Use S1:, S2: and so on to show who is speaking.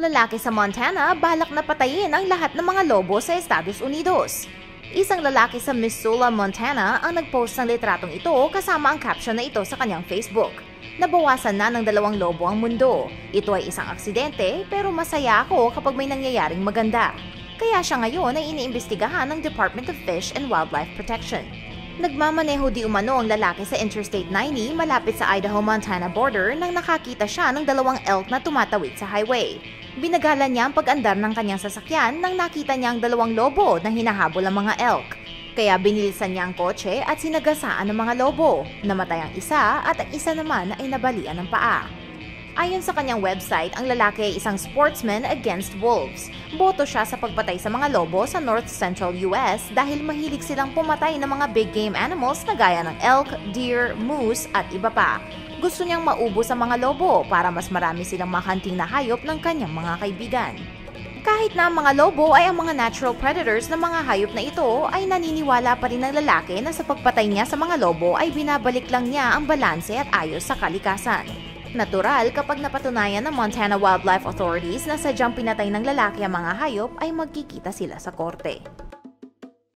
S1: Lalaki sa Montana balak na patayin ang lahat ng mga lobo sa Estados Unidos. Isang lalaki sa Missoula, Montana ang nagpost ng litratong ito kasama ang caption na ito sa kanyang Facebook. Nabawasan na ng dalawang lobo ang mundo. Ito ay isang aksidente pero masaya ako kapag may nangyayaring maganda. Kaya siya ngayon ay iniimbestigahan ng Department of Fish and Wildlife Protection. Nagmamaneho di umano ang lalaki sa Interstate 90 malapit sa Idaho-Montana border nang nakakita siya ng dalawang elk na tumatawid sa highway. Binagalan niya ang pag-andar ng kanyang sasakyan nang nakita niya ang dalawang lobo na hinahabol ang mga elk. Kaya binilisan niya ang kotse at sinagasaan ng mga lobo. Namatay ang isa at ang isa naman ay nabalian ng paa. Ayon sa kanyang website, ang lalaki ay isang sportsman against wolves. Boto siya sa pagpatay sa mga lobo sa North Central US dahil mahilig silang pumatay ng mga big game animals na gaya ng elk, deer, moose at iba pa. Gusto niyang maubos ang mga lobo para mas marami silang makanting na hayop ng kanyang mga kaibigan. Kahit na ang mga lobo ay ang mga natural predators ng mga hayop na ito, ay naniniwala pa rin ng lalaki na sa pagpatay niya sa mga lobo ay binabalik lang niya ang balanse at ayos sa kalikasan. Natural kapag napatunayan ng Montana Wildlife Authorities na sadyang pinatay ng lalaki ang mga hayop ay magkikita sila sa korte.